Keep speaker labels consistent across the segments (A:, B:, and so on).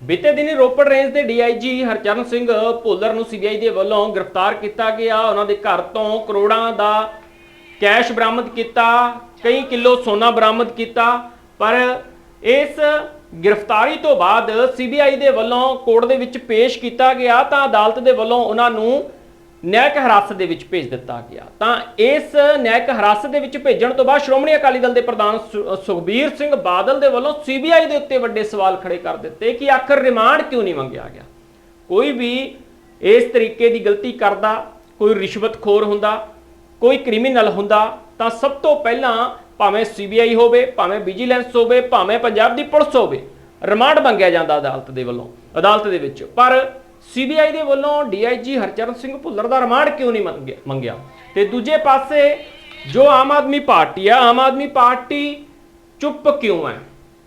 A: ਬੀਤੇ ਦਿਨੀ ਰੋਪੜ ਰੇਂਜ ਦੇ ਡੀਆਈਜੀ ਹਰਚਰਨ ਸਿੰਘ ਭੁੱਲਰ ਨੂੰ ਸੀਬੀਆਈ ਦੇ ਵੱਲੋਂ ਗ੍ਰਿਫਤਾਰ ਕੀਤਾ ਗਿਆ। ਉਹਨਾਂ ਦੇ ਘਰ ਤੋਂ ਕਰੋੜਾਂ ਦਾ ਕੈਸ਼ ਬਰਾਮਦ ਕੀਤਾ, ਕਈ ਕਿਲੋ ਸੋਨਾ ਬਰਾਮਦ ਕੀਤਾ, ਪਰ ਇਸ ਗ੍ਰਿਫਤਾਰੀ ਤੋਂ ਬਾਅਦ ਸੀਬੀਆਈ ਦੇ ਵੱਲੋਂ ਕੋਰਟ ਦੇ ਵਿੱਚ ਪੇਸ਼ ਕੀਤਾ ਗਿਆ ਤਾਂ ਅਦਾਲਤ ਦੇ ਵੱਲੋਂ ਉਹਨਾਂ ਨੂੰ ਨਿਆਇਕ ਹਿਰਾਸਤ ਦੇ ਵਿੱਚ ਭੇਜ ਦਿੱਤਾ ਗਿਆ। ਤਾਂ ਇਸ ਨਿਆਇਕ ਹਿਰਾਸਤ ਦੇ ਵਿੱਚ ਭੇਜਣ ਤੋਂ ਬਾਅਦ ਸ਼੍ਰੋਮਣੀ ਅਕਾਲੀ ਦਲ ਦੇ ਪ੍ਰਧਾਨ ਸੁ- ਸੁਖਬੀਰ ਸਿੰਘ ਬਾਦਲ ਦੇ ਵੱਲੋਂ ਸੀਬੀਆਈ ਦੇ ਉੱਤੇ ਵੱਡੇ ਸਵਾਲ ਖੜੇ ਕਰ ਦਿੱਤੇ ਕਿ ਆਖਰ ਰਿਮਾਂਡ ਕਿਉਂ ਨਹੀਂ ਮੰਗਿਆ ਗਿਆ? ਕੋਈ ਵੀ ਇਸ ਤਰੀਕੇ ਦੀ ਗਲਤੀ ਕਰਦਾ, ਕੋਈ ਰਿਸ਼ਵਤਖੋਰ ਹੁੰਦਾ, ਕੋਈ ਕ੍ਰਿਮੀਨਲ ਹੁੰਦਾ, ਤਾਂ ਸਭ ਤੋਂ ਪਹਿਲਾਂ ਭਾਵੇਂ ਸੀਬੀਆਈ ਹੋਵੇ, ਭਾਵੇਂ ਵਿਜੀਲੈਂਸ ਹੋਵੇ, ਭਾਵੇਂ ਪੰਜਾਬ ਦੀ ਪੁਲਿਸ ਹੋਵੇ, ਰਿਮਾਂਡ ਮੰਗਿਆ ਜਾਂਦਾ ਅਦਾਲਤ ਦੇ ਵੱਲੋਂ, ਅਦਾਲਤ ਦੇ ਵਿੱਚ। ਪਰ ਸੀਬੀਆਈ ਦੇ ਵੱਲੋਂ ਡੀਆਈਜੀ ਹਰਚਰਨ ਸਿੰਘ ਭੁੱਲਰ ਦਾ ਰਿਮਾਂਡ ਕਿਉਂ ਨਹੀਂ ਮੰਗਿਆ- ਮੰਗਿਆ। ਤੇ ਦੂਜੇ ਪਾਸੇ ਜੋ ਆਮ ਆਦਮੀ ਪਾਰਟੀ ਆ ਆਮ ਆਦਮੀ ਪਾਰਟੀ ਚੁੱਪ ਕਿਉਂ ਹੈ?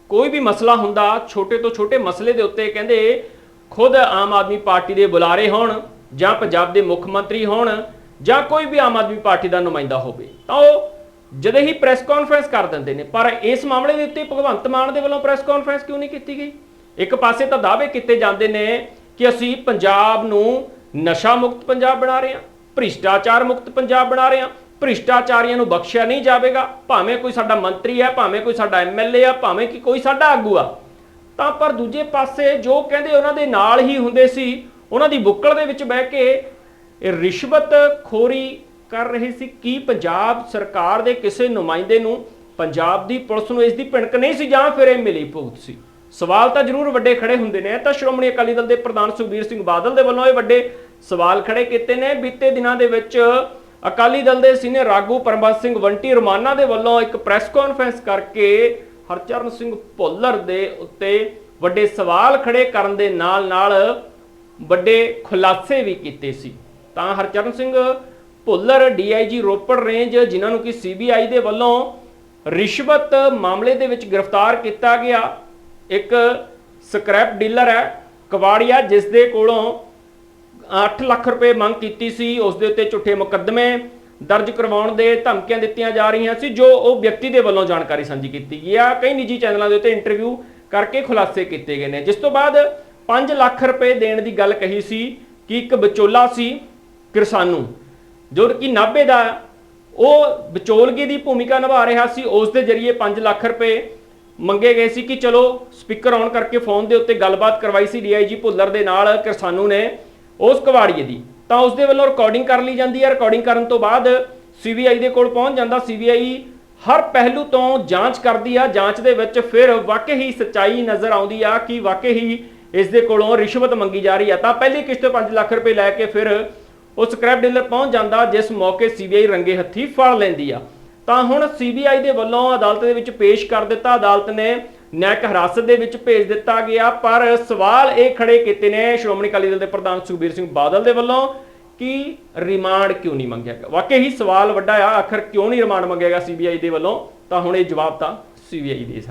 A: ਕੋਈ ਵੀ ਮਸਲਾ ਹੁੰਦਾ, ਛੋਟੇ ਤੋਂ ਛੋਟੇ ਮਸਲੇ ਦੇ ਉੱਤੇ ਕਹਿੰਦੇ ਖੁਦ ਆਮ ਆਦਮੀ ਪਾਰਟੀ ਦੇ ਬੁਲਾਰੇ ਹੋਣ ਜਾਂ ਪੰਜਾਬ ਦੇ ਮੁੱਖ ਮੰਤਰੀ ਹੋਣ ਜਾਂ ਕੋਈ ਵੀ ਆਮ ਆਦਮੀ ਪਾਰਟੀ ਦਾ ਨੁਮਾਇੰਦਾ ਹੋਵੇ, ਤਾਂ ਉਹ ਜਦੇ ਹੀ ਪ੍ਰੈਸ ਕਾਨਫਰੰਸ ਕਰ ਦਿੰਦੇ ਨੇ। ਪਰ ਇਸ ਮਾਮਲੇ ਦੇ ਉੱਤੇ ਭਗਵੰਤ ਮਾਨ ਦੇ ਵੱਲੋਂ ਪ੍ਰੈਸ ਕਾਨਫਰੰਸ ਕਿਉਂ ਨਹੀਂ ਕੀਤੀ ਗਈ? ਇੱਕ ਪਾਸੇ ਤਾਂ ਦਾਅਵੇ ਕੀਤੇ ਜਾਂਦੇ ਨੇ ਕਿ ਅਸੀਂ ਪੰਜਾਬ ਨੂੰ ਨਸ਼ਾ ਮੁਕਤ ਪੰਜਾਬ ਬਣਾ ਰਹੇ ਹਾਂ, ਭ੍ਰਿਸ਼ਟਾਚਾਰ ਮੁਕਤ ਪੰਜਾਬ ਬਣਾ ਰਹੇ ਹਾਂ। ਭ੍ਰਿਸ਼ਟਾਚਾਰੀਆਂ ਨੂੰ ਬਖਸ਼ਿਆ ਨਹੀਂ ਜਾਵੇਗਾ। ਭਾਵੇਂ ਕੋਈ ਸਾਡਾ ਮੰਤਰੀ ਹੈ, ਭਾਵੇਂ ਕੋਈ ਸਾਡਾ ਐਮਐਲਏ ਆ, ਭਾਵੇਂ ਕਿ ਕੋਈ ਸਾਡਾ ਆਗੂ ਆ। ਤਾਂ ਪਰ ਦੂਜੇ ਪਾਸੇ ਜੋ ਕਹਿੰਦੇ ਉਹਨਾਂ ਦੇ ਨਾਲ ਹੀ ਹੁੰਦੇ ਸੀ, ਉਹਨਾਂ ਦੀ ਬੁੱਕਲ ਦੇ ਵਿੱਚ ਬਹਿ ਕੇ ਇਹ ਰਿਸ਼ਵਤ ਖੋਰੀ ਕਰ ਰਹੇ ਸੀ ਕੀ ਪੰਜਾਬ ਸਰਕਾਰ ਦੇ ਕਿਸੇ ਨੁਮਾਇੰਦੇ ਨੂੰ ਪੰਜਾਬ ਦੀ ਪੁਲਿਸ ਨੂੰ ਇਸ ਦੀ ਭਿਣਕ ਨਹੀਂ ਸੀ ਜਾਂ ਫਿਰ ਇਹ ਮਿਲੀ ਭੁਗਤ ਸੀ। ਸਵਾਲ ਤਾਂ ਜ਼ਰੂਰ ਵੱਡੇ ਖੜੇ ਹੁੰਦੇ ਨੇ। ਤਾਂ ਸ਼੍ਰੋਮਣੀ ਅਕਾਲੀ ਦਲ ਦੇ ਪ੍ਰਧਾਨ ਸੁਖਬੀਰ ਸਿੰਘ ਬਾਦਲ ਦੇ ਵੱਲੋਂ ਇਹ ਵੱਡੇ ਸਵਾਲ ਖੜੇ ਕੀਤੇ ਨੇ। ਬੀਤੇ ਦਿਨਾਂ ਦੇ ਵਿੱਚ ਅਕਾਲੀ ਦਲ ਦੇ ਸੀਨੀਅਰ ਆਗੂ ਪਰਮਬੰਸ ਸਿੰਘ ਵੰਟੀ ਰਮਾਨਾ ਦੇ ਵੱਲੋਂ ਇੱਕ ਪ੍ਰੈਸ ਕਾਨਫਰੰਸ ਕਰਕੇ ਹਰਚਰਨ ਸਿੰਘ ਭੁੱਲਰ ਦੇ ਉੱਤੇ ਵੱਡੇ ਸਵਾਲ ਖੜੇ ਕਰਨ ਦੇ ਨਾਲ ਨਾਲ ਵੱਡੇ ਖੁਲਾਸੇ ਵੀ ਕੀਤੇ ਸੀ। ਤਾਂ ਹਰਚਰਨ ਸਿੰਘ ਭੁੱਲਰ ਡੀਆਈਜੀ ਰੋਪੜ ਰੇਂਜ, ਜਿਨ੍ਹਾਂ ਨੂੰ ਕਿ ਸੀਬੀਆਈ ਦੇ ਵੱਲੋਂ ਰਿਸ਼ਵਤ ਮਾਮਲੇ ਦੇ ਵਿੱਚ ਗ੍ਰਿਫਤਾਰ ਕੀਤਾ ਗਿਆ। ਇੱਕ ਸਕ੍ਰੈਪ ਡੀਲਰ ਹੈ, ਕਵਾੜੀਆ ਜਿਸ ਦੇ ਕੋਲੋਂ 8 ਲੱਖ ਰੁਪਏ ਮੰਗ ਕੀਤੀ ਸੀ ਉਸ ਦੇ ਉੱਤੇ ਝੂਠੇ ਮੁਕੱਦਮੇ ਦਰਜ ਕਰਵਾਉਣ ਦੇ ਧਮਕੀਆਂ ਦਿੱਤੀਆਂ ਜਾ ਰਹੀਆਂ ਸੀ, ਜੋ ਉਹ ਵਿਅਕਤੀ ਦੇ ਵੱਲੋਂ ਜਾਣਕਾਰੀ ਸਾਂਝੀ ਕੀਤੀ ਗਈ ਆ ਕਈ ਨਿੱਜੀ ਚੈਨਲਾਂ ਦੇ ਉੱਤੇ ਇੰਟਰਵਿਊ ਕਰਕੇ ਖੁਲਾਸੇ ਕੀਤੇ ਗਏ ਨੇ। ਜਿਸ ਤੋਂ ਬਾਅਦ 5 ਲੱਖ ਰੁਪਏ ਦੇਣ ਦੀ ਗੱਲ ਕਹੀ ਸੀ ਕਿ ਇੱਕ ਵਿਚੋਲਾ ਸੀ, ਕਿਰਸਾਨੂ, ਜੋ ਕਿ ਨਾਭੇ ਦਾ, ਉਹ ਵਿਚੋਲਗੀ ਦੀ ਭੂਮਿਕਾ ਨਿਭਾ ਰਿਹਾ ਸੀ ਉਸ ਦੇ ਜ਼ਰੀਏ 5 ਲੱਖ ਰੁਪਏ ਮੰਗੇ ਗਏ ਸੀ ਕਿ ਚਲੋ ਸਪੀਕਰ ਔਨ ਕਰਕੇ ਫੋਨ ਦੇ ਉੱਤੇ ਗੱਲਬਾਤ ਕਰਵਾਈ ਸੀ ਡੀਆਈਜੀ ਭੁੱਲਰ ਦੇ ਨਾਲ ਕਿਸਾਨੂ ਨੇ ਉਸ ਕਵਾੜੀਏ ਦੀ। ਤਾਂ ਉਸ ਦੇ ਵੱਲੋਂ ਰਿਕਾਰਡਿੰਗ ਕਰ ਲਈ ਜਾਂਦੀ ਹੈ। ਰਿਕਾਰਡਿੰਗ ਕਰਨ ਤੋਂ ਬਾਅਦ ਸੀਬੀਆਈ ਦੇ ਕੋਲ ਪਹੁੰਚ ਜਾਂਦਾ। ਸੀਬੀਆਈ ਹਰ ਪਹਿਲੂ ਤੋਂ ਜਾਂਚ ਕਰਦੀ ਆ। ਜਾਂਚ ਦੇ ਵਿੱਚ ਫਿਰ ਵਾਕਈ ਹੀ ਸੱਚਾਈ ਨਜ਼ਰ ਆਉਂਦੀ ਆ ਕਿ ਵਾਕਈ ਹੀ ਇਸ ਦੇ ਕੋਲੋਂ ਰਿਸ਼ਵਤ ਮੰਗੀ ਜਾ ਰਹੀ ਆ। ਤਾਂ ਪਹਿਲੀ ਕਿਸ਼ਤ 5 ਲੱਖ ਰੁਪਏ ਲੈ ਕੇ ਫਿਰ ਉਹ ਸਕ੍ਰੈਪ ਡੀਲਰ ਪਹੁੰਚ ਜਾਂਦਾ, ਜਿਸ ਮੌਕੇ ਸੀਬੀਆਈ ਰੰਗੇ ਹੱਥੀ ਫੜ ਲੈਂਦੀ ਆ। ਤਾਂ ਹੁਣ ਸੀਬੀਆਈ ਦੇ ਵੱਲੋਂ ਅਦਾਲਤ ਦੇ ਵਿੱਚ ਪੇਸ਼ ਕਰ ਦਿੱਤਾ। ਅਦਾਲਤ ਨੇ ਨੈਕ ਹਿਰਾਸਤ ਦੇ ਵਿੱਚ ਭੇਜ ਦਿੱਤਾ ਗਿਆ, ਪਰ ਸਵਾਲ ਇਹ ਖੜੇ ਕੀਤੇ ਨੇ ਸ਼੍ਰੋਮਣੀ ਅਕਾਲੀ ਦਲ ਦੇ ਪ੍ਰਧਾਨ ਸੁਖਬੀਰ ਸਿੰਘ ਬਾਦਲ ਦੇ ਵੱਲੋਂ ਕਿ ਰਿਮਾਂਡ ਕਿਉਂ ਨਹੀਂ ਮੰਗਿਆ ਗਿਆ? ਵਾਕਈ ਹੀ ਸਵਾਲ ਵੱਡਾ ਆ, ਆਖਰ ਕਿਉਂ ਨਹੀਂ ਰਿਮਾਂਡ ਮੰਗਿਆ ਗਿਆ ਸੀਬੀਆਈ ਦੇ ਵੱਲੋਂ? ਤਾਂ ਹੁਣ ਇਹ ਜਵਾਬ ਤਾਂ ਸੀਬੀਆਈ ਦੇ ਸਕਦੀ